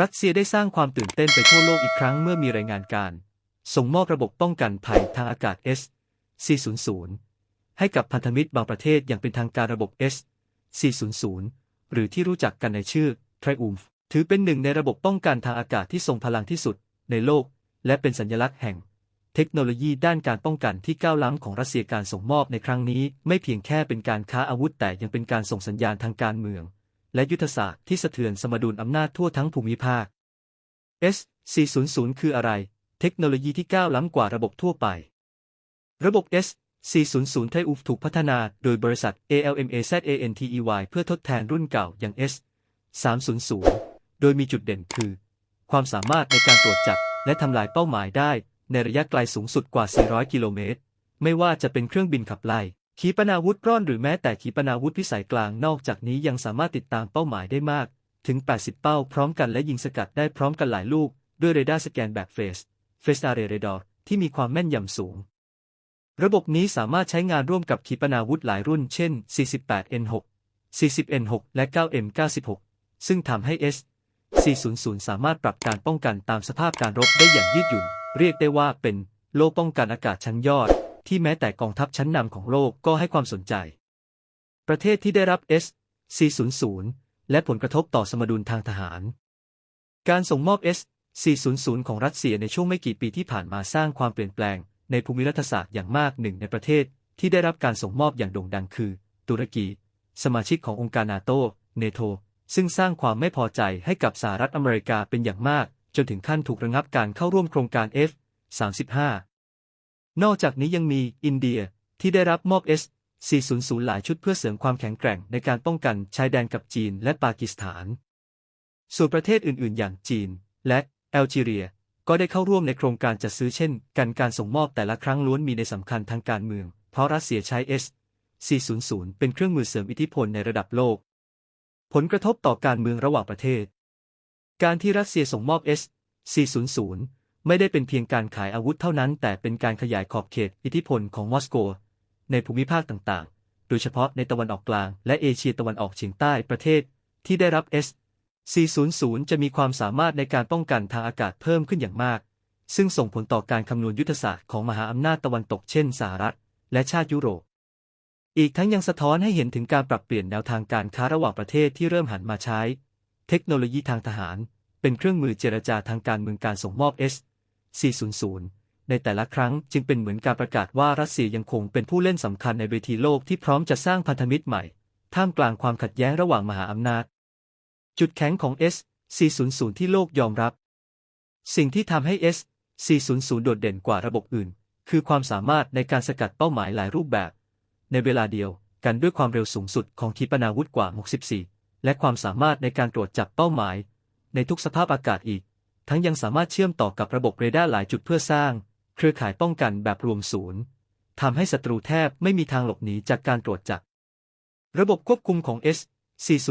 รัสเซียได้สร้างความตื่นเต้นไปทั่วโลกอีกครั้งเมื่อมีรายงานการ ส่งมอบระบบป้องกันภัยทางอากาศ S-400 ให้กับพันธมิตรบางประเทศอย่างเป็นทางการระบบ S-400 หรือที่รู้จักกันในชื่อ Triumph ถือเป็นหนึ่งในระบบป้องกันทางอากาศที่ทรงพลังที่สุดในโลก และเป็นสัญลักษณ์แห่ง เทคโนโลยีด้านการป้องกันที่ก้าวล้ำของรัสเซียการส่งมอบในครั้งนี้ ไม่เพียงแค่เป็นการค้าอาวุธแต่ยังเป็นการส่งสัญญาณทางการเมือง และยุทธศาสตร์ที่สะเทือนสมดุลอำนาจทั่วทั้งภูมิภาค S400 คืออะไร เทคโนโลยีที่ก้าวล้ำกว่าระบบทั่วไป ระบบ S400 ไทยอุฟถูกพัฒนาโดยบริษัท ALMAZANTEY เพื่อทดแทนรุ่นเก่าอย่าง S300 โดยมีจุดเด่นคือ ความสามารถในการตรวจจับและทำลายเป้าหมายได้ในระยะไกลสูงสุดกว่า 400 กิโลเมตร ไม่ว่าจะเป็นเครื่องบินขับไล่ ขีปนาวุธร่อนหรือแม้แต่ขีปนาวุธพิสัยกลางนอกจากนี้ยังสามารถติดตามเป้าหมายได้มาก ถึง 80 เป้าพร้อมกันและยิงสกัดได้พร้อมกันหลายลูก ด้วยเรดาร์สแกนแบบเฟสเฟสอาร์เรเรดอร์ที่มีความแม่นยำสูง ระบบนี้สามารถใช้งานร่วมกับขีปนาวุธหลายรุ่นเช่น 48N6 40N6 และ 9M96 ซึ่งทำให้ S 400 สามารถปรับการป้องกันตามสภาพการรบได้อย่างยืดหยุ่น เรียกได้ว่าเป็นโล่ป้องกันอากาศชั้นยอด ที่แม้แต่กองทัพชั้นนำของโลกก็ให้ความสนใจ ประเทศที่ได้รับ S 400 และผลกระทบต่อสมดุลทางทหาร การส่งมอบ S 400 ของรัสเซียในช่วงไม่กี่ปีที่ผ่านมาสร้างความเปลี่ยนแปลงในภูมิรัฐศาสตร์อย่างมากหนึ่งในประเทศที่ได้รับการส่งมอบอย่างโด่งดังคือ ตุรกี สมาชิกขององค์การนาโตเนโตซึ่งสร้างความไม่พอใจให้กับสหรัฐอเมริกาเป็นอย่างมาก จนถึงขั้นถูกระงับการเข้าร่วมโครงการ F-35 นอกจากนี้ยังมีอินเดียที่ได้รับมอบ S 400 หลายชุดเพื่อเสริมความแข็งแกร่งในการป้องกันชายแดนกับจีนและปากีสถาน ส่วนประเทศอื่น ๆ อย่างจีน และแอลจีเรีย ก็ได้เข้าร่วมในโครงการจัดซื้อเช่น กันการส่งมอบแต่ละครั้งล้วนมีในสำคัญทางการเมือง เพราะรัสเซียใช้ S 400 เป็นเครื่องมือเสริมอิทธิพลในระดับโลก ผลกระทบต่อการเมืองระหว่างประเทศ การที่รัสเซียส่งมอบ S 400 ไม่ได้เป็นเพียงการขายอาวุธเท่านั้น แต่เป็นการขยายขอบเขตอิทธิพลของมอสโก ในภูมิภาคต่างๆ โดยเฉพาะในตะวันออกกลาง และเอเชียตะวันออกเฉียงใต้ประเทศ ที่ได้รับ S 400 จะมีความสามารถในการป้องกันทางอากาศเพิ่มขึ้นอย่างมาก ซึ่งส่งผลต่อการคำนวณยุทธศาสตร์ของมหาอำนาจตะวันตกเช่นสหรัฐ และชาติยุโรป อีกทั้งยังสะท้อนให้เห็นถึงการปรับเปลี่ยนแนวทางการค้าระหว่างประเทศที่เริ่มหันมาใช้ เทคโนโลยีทางทหาร เป็นเครื่องมือเจรจาทางการเมืองการส่งมอบ S 400 ในแต่ละครั้งจึงเป็นเหมือนการประกาศว่ารัสเซียยังคงเป็นผู้เล่นสำคัญในเวทีโลกที่พร้อมจะสร้างพันธมิตรใหม่ ท่ามกลางความขัดแย้งระหว่างมหาอำนาจ จุดแข็งของ S 400 ที่โลกยอมรับ สิ่งที่ทำให้ S 400 โดดเด่นกว่าระบบอื่น คือความสามารถในการสกัดเป้าหมายหลายรูปแบบ ในเวลาเดียวกันด้วยความเร็วสูงสุดของขีปนาวุธกว่า 64 และความสามารถในการตรวจจับเป้าหมาย ในทุกสภาพอากาศอีก ทั้งยังสามารถเชื่อมต่อกับระบบเรดาร์หลายจุดเพื่อสร้าง เครือข่ายป้องกันแบบรวมศูนย์ทำให้ศัตรูแทบไม่มีทางหลบหนีจากการตรวจจับ ระบบควบคุมของ S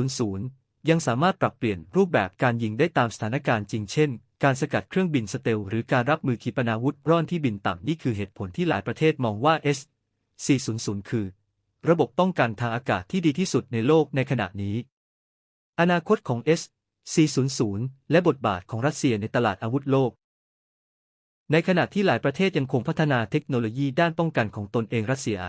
400 ยังสามารถปรับเปลี่ยนรูปแบบการยิงได้ตามสถานการณ์จริงเช่น การสกัดเครื่องบินสเตลหรือการรับมือขีปนาวุธร่อนที่บินต่ำนี่คือเหตุผลที่หลายประเทศมองว่า S 400 คือ ระบบป้องกันทางอากาศที่ดีที่สุดในโลกในขณะนี้ อนาคตของ S 400 และบทบาทของรัสเซียในตลาดอาวุธโลก ในขณะที่หลายประเทศยังคงพัฒนาเทคโนโลยีด้านป้องกันของตนเองรัสเซียไอ